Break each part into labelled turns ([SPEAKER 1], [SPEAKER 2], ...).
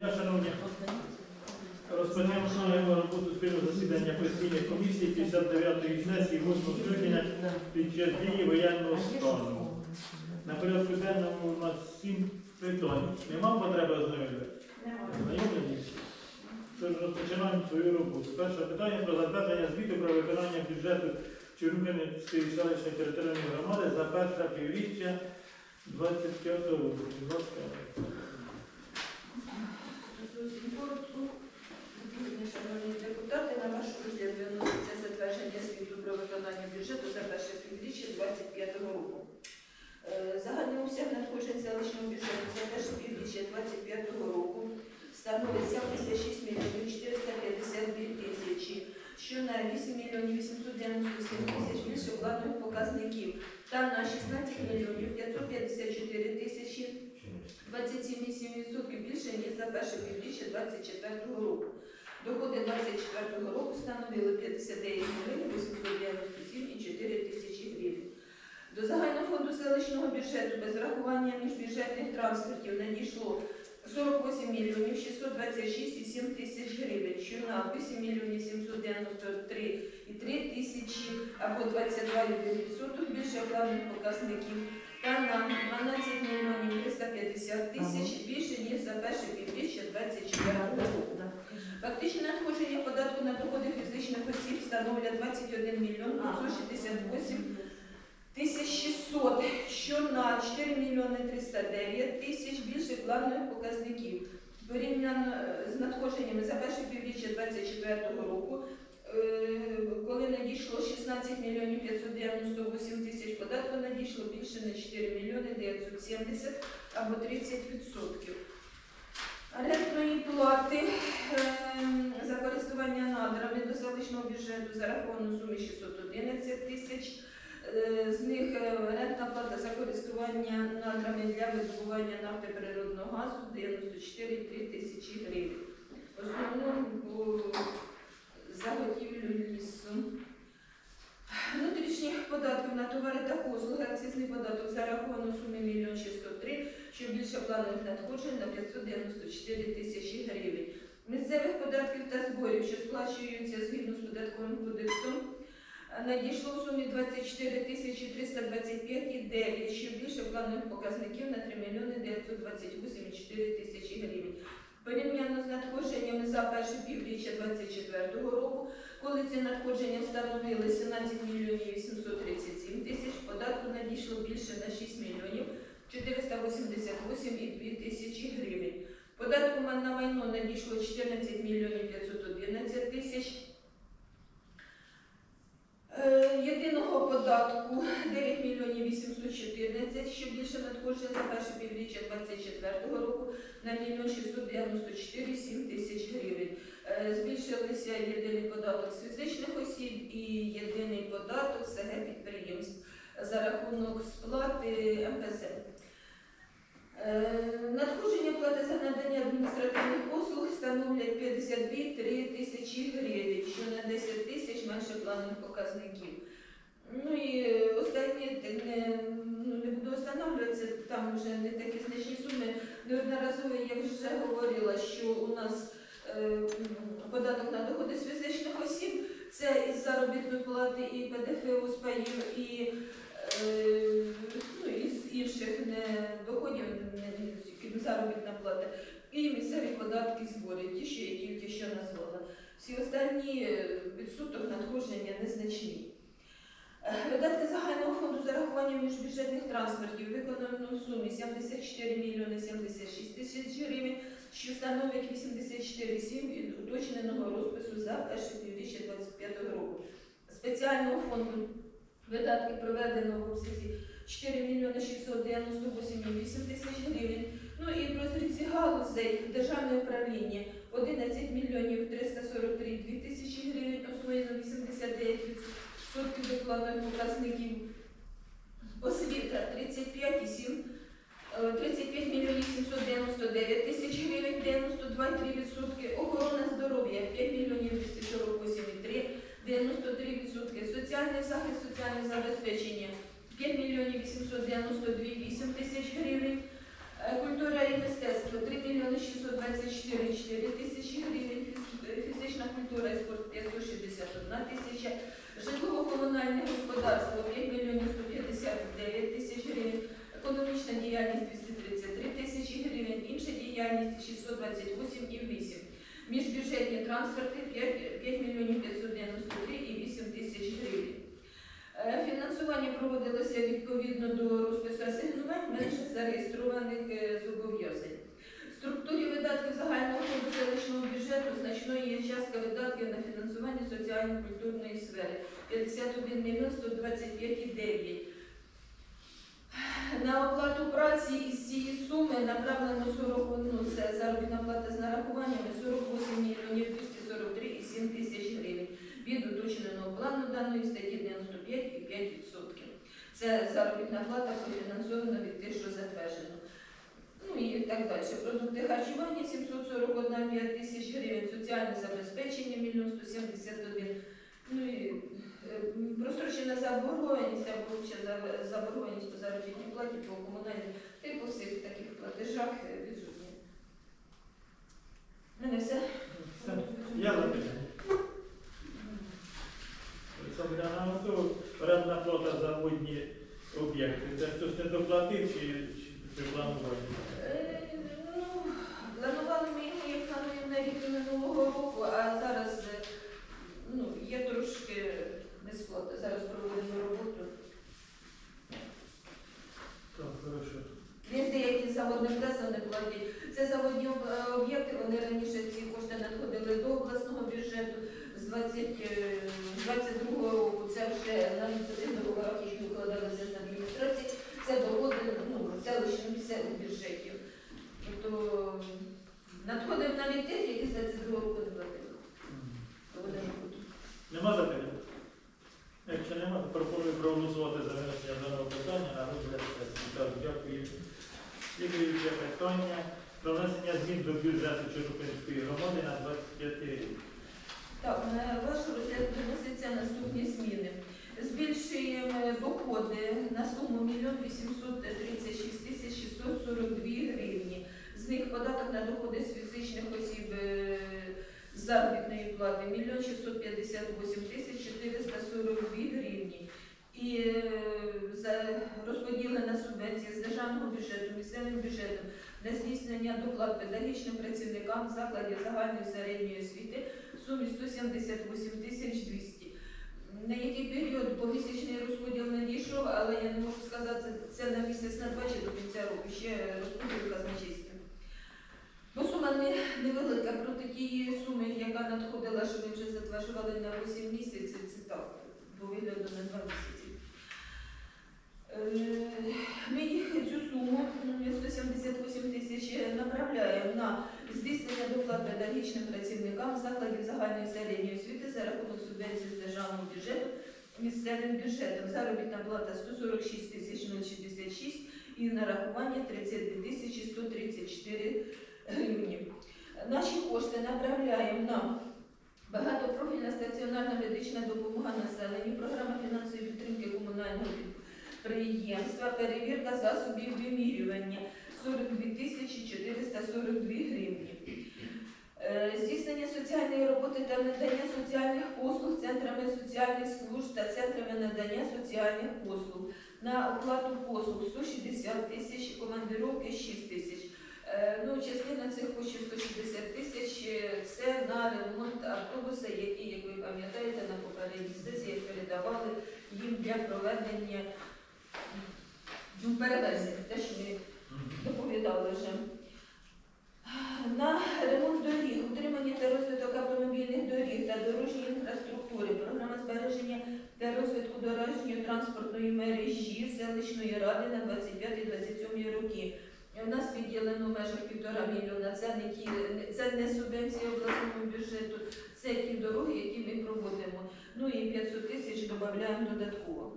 [SPEAKER 1] Шановні, шановні роботу спільного засідання постійної комісії 59-ї сесії 8 скликання під час дії воєнного стану. На порядку денному у нас сім питань. Нема потреби ознайомити? Знайомлені? Тож розпочинаємо свою роботу. Перше питання про затвердження звіту про виконання бюджету Чорнухинської селищної територіальної громади за перше півріччя 25 року.
[SPEAKER 2] 190 це затвердження світу про виконання бюджету за перше півріччя 2025 року. Е, загальний обсяг надходжень селищного бюджету за перше півріччя 2025 року становить 76 мільйонів 452 тисячі, що на 8 мільйонів 897 тисяч більше вкладних показників та на 16 мільйонів 554 тисячі 27,7% більше, ніж за перше півріччя 2024 року. Доходи 2024 року становили 59 мільйонів 897,4 тисячі гривень. До загального фонду селищного бюджету без врахування міжбюджетних трансфертів надійшло 48 мільйонів 626,7 тисяч гривень, що на 8 мільйонів 793,3 тисячі або 22,1% більше планових показників та на 12 мільйонів 350 тисяч більше, ніж за перше півріччя 2024 року. Фактичне надходження податку на доходи фізичних осіб становлять 21 мільйон 568 тисяч 600, що на 4 мільйони 309 тисяч більше планових показників. Порівняно е, з надходженнями за перше півріччя 2024 року, е, коли надійшло 16 мільйонів 598 тисяч податку, надійшло більше на 4 мільйони 970 або 30%. Рентної плати ем, за користування надрами до селищного бюджету зараховано суми 611 тисяч. Е, З них е, рентна плата за користування надрами для видобування нафти природного газу 94,3 тисячі гривень. Основному заготівлю лісу. Внутрішніх податків на товари та послуги акцизний податок сумі 1 603 що більше планових надходжень на 594 тисячі гривень. Місцевих податків та зборів, що сплачуються згідно з податковим кодексом, надійшло в сумі 24 тисячі 325,9, що більше планових показників на 3 мільйони 928,4 тисячі гривень. Порівняно з надходженнями за перше півріччя 2024 року, коли ці надходження становили 17 мільйонів 837 тисяч, податку надійшло більше на 6 мільйонів 488,2 тисячі гривень. Податку на майно надійшло 14 мільйонів 511 тисяч. Е, Єдиного податку 9 мільйонів 814, що більше надходження за перше півріччя 2024 року на 1 мільйон 694,7 тисяч гривень. Е, Збільшилися єдиний податок з фізичних осіб і єдиний податок СГ підприємств за рахунок сплати МПЗ. Е, Надходження плати за надання адміністративних послуг становлять 52,3 тисячі гривень, що на 10 тисяч менше планових показників. Ну і останні не, ну, не буду встановлюватися, там вже не такі значні суми. Неодноразово я вже говорила, що у нас е, податок на доходи з фізичних осіб це із заробітної плати і ПДФО з паїв, і е, інших не доходів, не заробітна плата, і місцеві податки збори, ті, що я тільки що назвала. Всі останні е, відсоток надходження незначні. Е, Видатки загального фонду з урахуванням міжбюджетних трансфертів виконано в сумі 74 мільйони 76 тисяч гривень, що становить 84,7 від уточненого розпису за перше півріччя 2025 року. Спеціального фонду видатки проведено в обсязі 4 мільйони 698,8 тисяч гривень. Ну і в розрізі галузей державне управління 11 мільйонів 343,2 тисячі гривень, освоєно 89% до планових показників. Освіта 35,7 е, 35 мільйонів 799 тисяч гривень, 92,3%. Охорона здоров'я 5 мільйонів 248,3, 93%. Соціальний захист, соціальне забезпечення 5 мільйонів 892,8 тисяч гривень. Е, Культура і мистецтво 3 мільйони 600 524,4 тисячі гривень, фізична культура і спорт 561 тисяча, житлово-комунальне господарство 5 мільйонів 159 тисяч гривень, економічна діяльність 233 тисячі гривень, інша діяльність 628,8. Міжбюджетні трансферти 5, 5 мільйонів 593 і 8 тисяч гривень. Е, Фінансування проводилося відповідно до розпису асигнувань менше зареєстрованих е, зобов'язань. В структурі видатків загального фонду селищного бюджету значною є частка видатків на фінансування соціально-культурної сфери 51 мільйон 125,9. На оплату праці із цієї суми направлено 40, ну, це заробітна плата з нарахуваннями 48 мільйонів 243,7 тисяч гривень від уточненого плану даної статті 95,5%. Це заробітна плата профінансована від тих, що затверджено. Ну і так далі. Продукти харчування 741,5 тисяч гривень, соціальне забезпечення 1 171 Ну і е, просрочена заборгованість або ще заборгованість по заробітній платі по комунальним та й по всіх таких платежах е, відсутні. У мене все.
[SPEAKER 1] Все. Я запитання. Олександра Антон, орендна плата за водні об'єкти. Це хтось не доплатив чи, чи, чи планування?
[SPEAKER 2] Е, Ну, планували ми його як плануємо на рік минулого року, а зараз е, ну, є трошки несплата. Зараз проводимо роботу.
[SPEAKER 1] Так, хорошо.
[SPEAKER 2] Є деякі заводні внесли не платять. Це заводні об- е, об'єкти, вони раніше ці кошти надходили до обласного бюджету з 20, е, з 22 року. Це вже на договорах, які укладалися з адміністрації, це доходи ну, селищно місцевих бюджетів. Тобто надходив навіть тих, які з 22 року не платили.
[SPEAKER 1] Нема запитань? Якщо нема, то пропоную проголосувати за винесення даного питання на розгляд сесії. Дякую. Слідуюче питання про внесення змін до бюджету Чорнопинської громади на 25 рік.
[SPEAKER 2] Так, на ваш розгляд виносяться наступні зміни. Збільшуємо доходи на суму 1 836 тисяч 642 гривні. З них податок на доходи з фізичних осіб е, заробітної плати 1 658 тисяч 442 гривні. І е, розподілена субвенція з державного бюджету, місцевим бюджетом на здійснення доплат педагогічним працівникам закладів загальної середньої освіти в сумі 178 тисяч 200. На який період помісячний розподіл надійшов, але я не можу сказати, це на місяць на два чи до кінця року, ще розподіл казначейства. Бо сума не, невелика, проти тієї суми, яка надходила, що ми вже затверджували на 8 місяців, це так, по вигляду на 2 місяці. Е, Ми їх цю суму 178 тисяч направляємо на здійснення доплат педагогічним працівникам закладів загальної середньої освіти за рахунок субвенції з державного бюджету місцевим бюджетом. Заробітна плата 146 тисяч 066 і нарахування 32 тисячі 134 гривні. Наші кошти направляємо на багатопрофільна стаціонарна медична допомога населенню, програма фінансової підтримки комунального підприємства, перевірка засобів вимірювання 42 тисячі 442 гривні. Е, Здійснення соціальної роботи та надання соціальних послуг центрами соціальних служб та центрами надання соціальних послуг. На оплату послуг 160 тисяч, командировки 6 тисяч. Е, Ну, частина цих коштів 160 тисяч е, це на ремонт автобуса, який, як ви пам'ятаєте, на попередній сесії передавали їм для проведення ну, перевезень, те, що ми доповідали вже. На ремонт доріг, утримання та розвиток автомобільних доріг та дорожньої інфраструктури, програма збереження та розвитку дорожньої транспортної мережі селищної ради на 25-27 роки. У нас виділено в межах півтора мільйона. Це не це не субвенція обласному бюджету, це ті дороги, які ми проводимо. Ну і 500 тисяч додаємо додатково.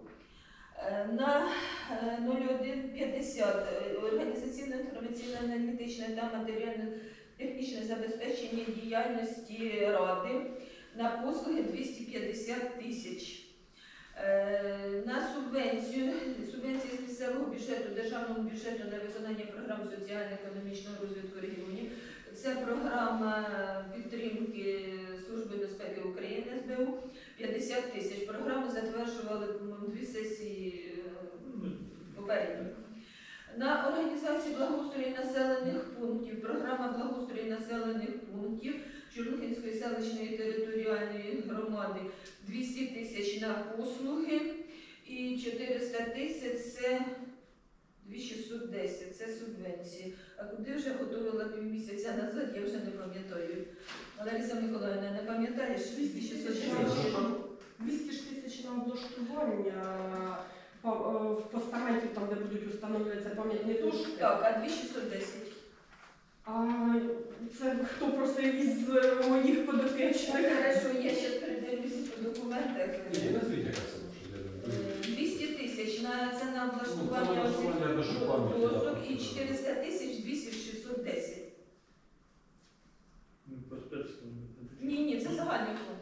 [SPEAKER 2] Е, На е, 0150 е, організаційно інформаційно аналітичне та матеріально-технічне забезпечення діяльності ради на послуги 250 тисяч. Е, На субвенцію, субвенції з місцевого бюджету, державного бюджету на виконання програм соціально-економічного розвитку регіонів Це програма підтримки Служби безпеки України СБУ 50 тисяч. Програму затверджували дві сесії е, попередні. На організацію благоустрою населених пунктів, програма благоустрою населених пунктів Чорнухинської селищної територіальної громади 200 тисяч на послуги і 400 тисяч це 2610, це субвенції. А куди вже готувала півмісяця назад, я вже не пам'ятаю. Лариса Миколаївна, не пам'ятаєш?
[SPEAKER 3] 200 ж тисяч на облаштування е, в постаменті, там, де будуть встановлюватися пам'ятні дошки.
[SPEAKER 2] Так, а 2610?
[SPEAKER 3] А це хто просив із е, моїх подопічних?
[SPEAKER 2] Хорошо, я ще передивлюся по документах.
[SPEAKER 4] Ні, назвіть яка.
[SPEAKER 2] Е, 200 тисяч на це на
[SPEAKER 4] Ну,
[SPEAKER 2] облаштування оцих досок і 400 тисяч 200 610.
[SPEAKER 1] ну.
[SPEAKER 2] Ні, ні, це загальний фонд.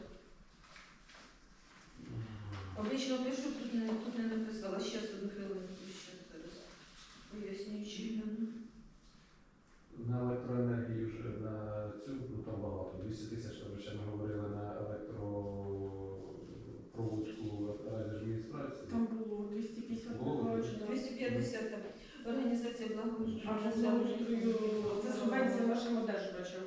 [SPEAKER 2] Обично пишу, тут не, тут не написала. Ще одну хвилинку, ще зараз. Пояснюючи. гляну.
[SPEAKER 4] На електроенергію вже на цю, ну там багато, 200 тисяч, там ще ми говорили на електропроводку райдержадміністрації.
[SPEAKER 3] Там було 250
[SPEAKER 4] Було.
[SPEAKER 2] 250 там. Організація благоустрою.
[SPEAKER 3] це субвенція нашим одержувачам.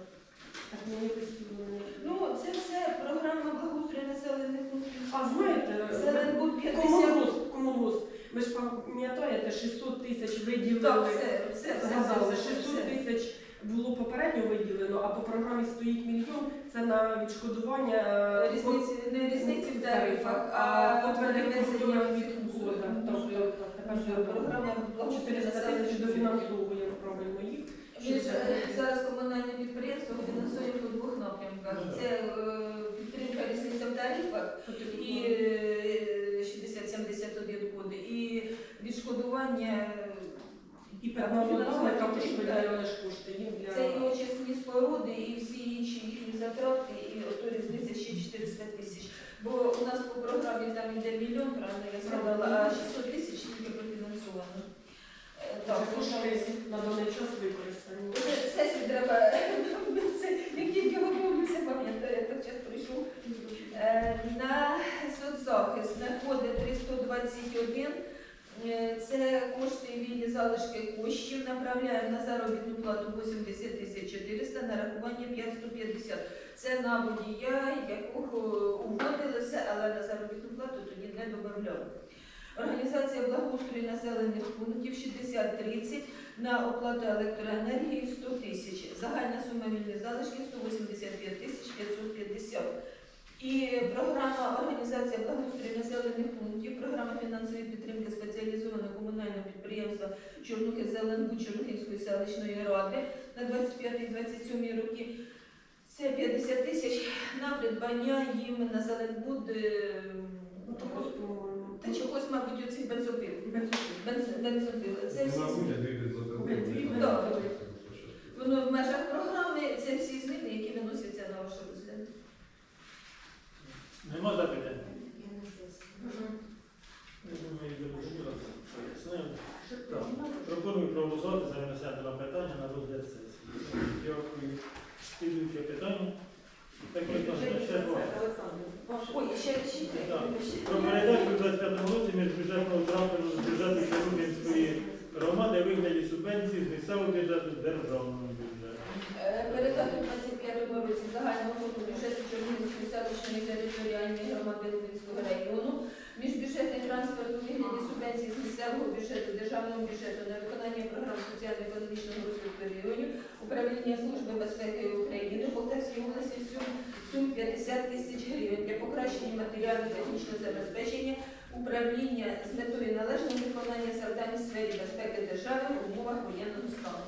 [SPEAKER 3] Так мені постійно.
[SPEAKER 2] Ну, це все програма благоустрою населених пунктів.
[SPEAKER 3] А знаєте,
[SPEAKER 2] Зеленбуд 50.
[SPEAKER 3] комунгос, комунгос. Ви ж пам'ятаєте, 600 тисяч
[SPEAKER 2] Так,
[SPEAKER 3] виділили.
[SPEAKER 2] все, все, все, все, все,
[SPEAKER 3] 600
[SPEAKER 2] все.
[SPEAKER 3] тисяч було попередньо виділено, а по програмі стоїть мільйон. Це на відшкодування е,
[SPEAKER 2] Різниці, не різниці в тарифах, а перевезення від
[SPEAKER 3] від
[SPEAKER 2] узора.
[SPEAKER 3] Тобто тепер
[SPEAKER 2] Програма благоустрою
[SPEAKER 3] 400 тисяч
[SPEAKER 2] населених
[SPEAKER 3] правильно їх.
[SPEAKER 2] Е, зараз комунальне підприємство фінансує по двох напрямках.
[SPEAKER 1] Ну.
[SPEAKER 2] Це е, підтримка різниця в тарифах і е, 60-71 коди, і відшкодування.
[SPEAKER 3] І переднаводами також виділяли ж кошти їм
[SPEAKER 2] Це і очисні споруди, і всі інші їхні затрати, і ото різниця ще 400 тисяч. Бо у нас по програмі там йде мільйон, правильно я сказала, а 600 тисяч тільки профінансовано. Е,
[SPEAKER 3] так,
[SPEAKER 2] Так,
[SPEAKER 3] кошти на даний час використані.
[SPEAKER 2] Сесію треба, це, як тільки готуюся, пам'ятаю, я так час прийшов. Е, На соцзахист знаходить 321. Е, Це кошти вільні залишки коштів. Направляємо на заробітну плату 80 тисяч 400, нарахування 550. Це на водія, якого угодилися, але на заробітну плату тоді не додавали. Організація благоустрою населених пунктів 60-30 на оплату електроенергії 100 тисяч. Загальна сума вільних залишків 185 тисяч 550. І програма організація благоустрою населених пунктів, програма фінансової підтримки спеціалізованого комунального підприємства Чорнухи Зеленбуд селищної ради на 25-27 роки. Це 50 тисяч на придбання їм на Зеленбуд. е,
[SPEAKER 3] Ну,
[SPEAKER 2] Та чогось, мабуть, оцих бензопил.
[SPEAKER 3] бензопил.
[SPEAKER 2] Це всі Так. Воно в межах програми, це всі зміни, які виносяться на ваш розгляд.
[SPEAKER 1] Нема запитань?
[SPEAKER 3] Мгм.
[SPEAKER 1] Я думаю, я зрозуміло, пояснив. Так. Пропоную проголосувати за винесення на питання на розгляд сесії. Дякую. Слідуюче питання. Так, питання ще два.
[SPEAKER 2] Ой, ще ще
[SPEAKER 1] Так. Про передачу у 25 році міжбюджетного трансферу з бюджету Чорнобильської громади вигляді субвенції з місцевого бюджету з державного бюджету.
[SPEAKER 2] Е, Передати в 25 році загального фонду бюджету Чорнігівської селищної територіальної громади Лубенського району міжбюджетний трансфер у вигляді субвенції з місцевого бюджету, державного бюджету на виконання програм соціально-економічного розвитку районів, управління Служби безпеки України Полтавській області в сум- сум 50 тисяч гривень для покращення матеріально-технічного забезпечення управління з метою належного виконання завдань в сфері безпеки держави в умовах воєнного стану.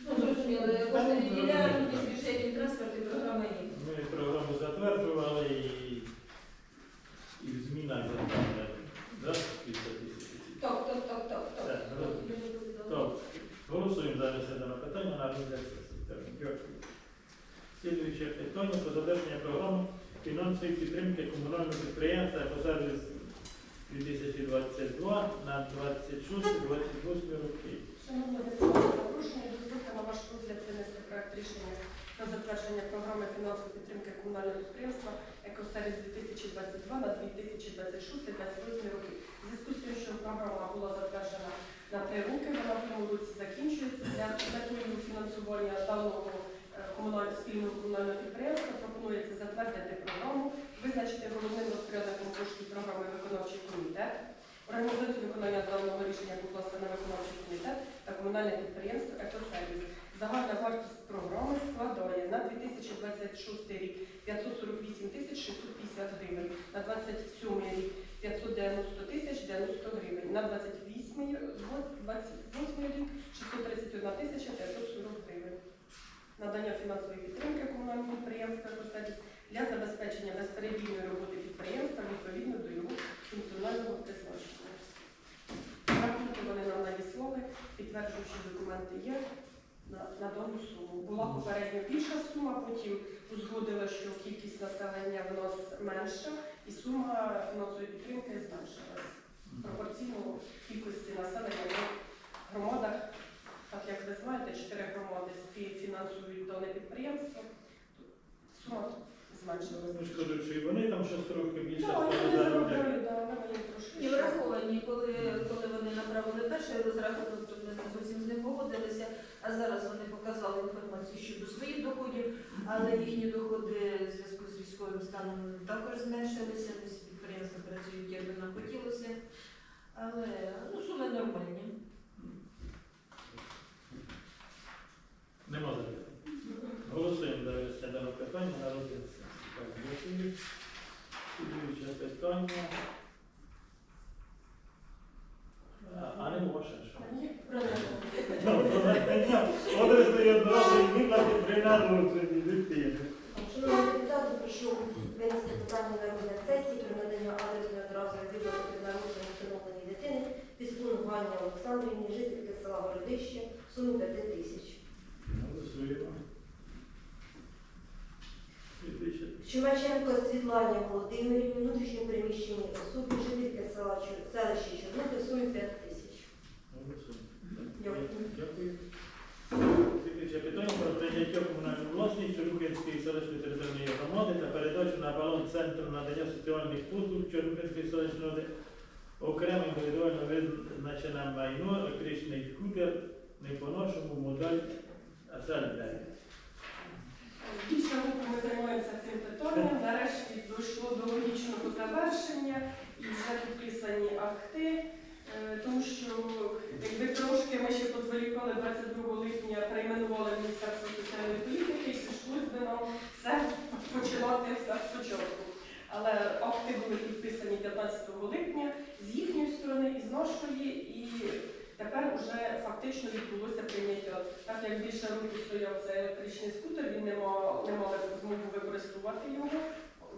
[SPEAKER 2] Ну, зрозуміло, кожне відділяємо між бюджетні транспорти програма є.
[SPEAKER 1] Ми програму затверджували і, і в змінах затверджували. Да? 50 тисяч.
[SPEAKER 2] Так, так, так, так, так.
[SPEAKER 1] Так, Так, голосуємо за винесення на питання на розгляд сесії. Так, Дякую. Слідуюче питання про затвердження програми фінансової підтримки комунального підприємства «Екосервіс 2022 на 26-28 роки.
[SPEAKER 3] Шановні депутати, запрошення дозвольте на ваш розгляд винести проект рішення про затвердження програми фінансової підтримки комунального підприємства «Екосервіс 2022 на 2026-2028 роки. Зв'язку з тим, що програма була затверджена на три роки, вона в цьому році закінчується. Для фінансування даного спільного комунального підприємства пропонується затвердити програму, визначити головним розпорядником коштів програми виконавчий комітет, організацію виконання даного рішення покласти на виконавчий комітет та комунальне підприємство «Екосервіс». Загальна вартість програми складає на 2026 рік 548 тисяч 650 гривень, на 27 рік 590 тисяч 90 гривень, на 28 рік 28 рік 631 тисяча 540 гривень. Надання фінансової підтримки комунальному підприємству «Екосервіс» для забезпечення безперебійної роботи підприємства відповідно до його функціонального призначення. Рахунки вони нам надіслали, підтверджуючи документи є на, на дану суму. Була попередньо більша сума, потім узгодили, що кількість населення в нас менша і сума фінансової підтримки зменшилась. Пропорційно кількості населення в громадах, так як ви знаєте, чотири громади фінансують дане підприємство, сума зменшилась.
[SPEAKER 1] Ну, ж кажуть, що і вони там щось трохи більше
[SPEAKER 3] Так, вони
[SPEAKER 1] заробляють.
[SPEAKER 3] заробляють, да, вони їм трошки.
[SPEAKER 2] І враховані, коли, коли вони направили перший розрахунок, то ми не зовсім з ним погодилися, а зараз вони показали інформацію щодо своїх доходів, але їхні доходи в зв'язку з військовим станом також зменшилися, тобто підприємства працюють, як би нам хотілося. Але ну, суми нормальні.
[SPEAKER 1] Нема запитань. Голосуємо за даного питання на розгляд. Слідуюче питання. А, не ваше, що?
[SPEAKER 3] Ні, правильно.
[SPEAKER 1] Одразу і одразу і виплати при народженні дитини.
[SPEAKER 5] Шановні депутати, прошу винести питання на розгляд сесії про надання адресної одразової виплати при народженні встановленій дитини Піскун Олександрівні, жительки села Городище, в сумі 5 тисяч.
[SPEAKER 1] Голосуємо.
[SPEAKER 5] Чумаченко Світлані Володимирівні, внутрішньо переміщеній особі, жительки села селища Чорнухи, сумі 5 тисяч. Дякую.
[SPEAKER 1] Дякую. Слідуюче питання про прийняття комунальної власності Чорнухинської селищної територіальної громади та передачу на баланс центру надання соціальних послуг Чорнухинської селищної ради окремо індивідуально визначене майно, електричний скутер, не по-нашому модель СЛД.
[SPEAKER 3] Більше року ми займаємося цим питанням. Нарешті дійшло до логічного завершення і вже підписані акти, Е, тому що якби трошки ми ще позволікали 22 липня, перейменували Міністерство соціальної політики, і прийшлось би нам все починати все спочатку. Але акти були підписані 15 липня з їхньої сторони і з нашої, і тепер вже фактично відбулося прийняття. Так як більше року стояв цей електричний скутер, він не мав, не мали змогу використовувати його.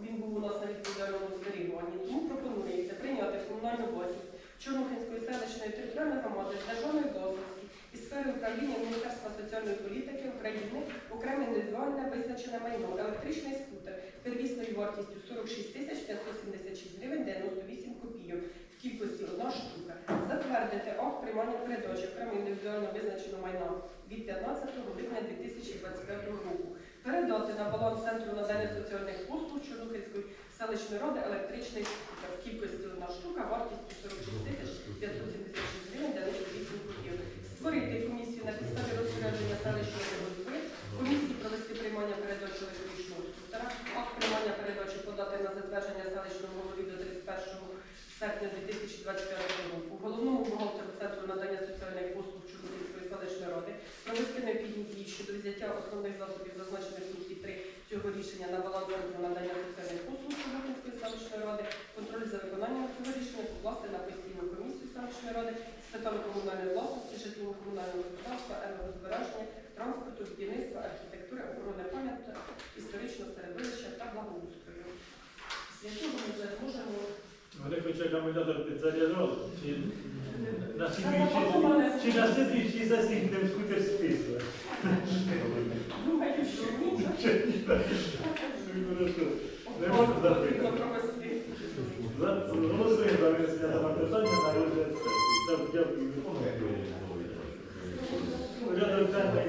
[SPEAKER 3] Він був у нас на відповідальному зберіганні. Тому пропонується прийняти комунальну власність Чорнухинської селищної територіальної громади з державної власності із сфери управління Міністерства соціальної політики України окреме індивідуальне визначене майно електричний скутер первісною вартістю 46 тисяч 576 гривень 98 копійок кількості одна штука. Затвердити акт приймання передачі окремо індивідуально визначеного майна від 15 липня 2025 року. Передати на баланс центру надання соціальних послуг Чорнухинської селищної ради електричний в кількості одна штука вартістю 46 тисяч 576 гривень 98 копійок. Створити комісію на підставі розпорядження селищної голови, комісії провести приймання передачі електричного скутера, акт приймання передачі подати на затвердження селищного голови до 31 серпня 2025 року. Головному бухгалтеру центру надання соціальних послуг Чорнобильської селищної ради провести необхідні дії щодо взяття основних засобів, зазначених в пункті 3 цього рішення на баланс надання соціальних послуг Чорнобильської селищної ради, контроль за виконанням цього рішення покласти на постійну комісію селищної ради з питань комунальної власності, житлово-комунального господарства, енергозбереження, транспорту, будівництва, архітектури, охорони пам'яток, історичного середовища та благоустрою. Після цього ми вже зможемо
[SPEAKER 1] Вони хочуть акумулятор підзаряджали, чи на
[SPEAKER 3] Та
[SPEAKER 1] слідуючій,
[SPEAKER 3] запаковані.
[SPEAKER 1] чи на слідуючій сесії будемо скутер списувати.
[SPEAKER 3] Думаю, що ні.
[SPEAKER 1] Хорошо. Не можна
[SPEAKER 3] Потрібно
[SPEAKER 1] запитати.
[SPEAKER 3] провести.
[SPEAKER 1] За- Голосуємо за винесення даного питання на розгляд сесії. Так, дякую. Порядок денний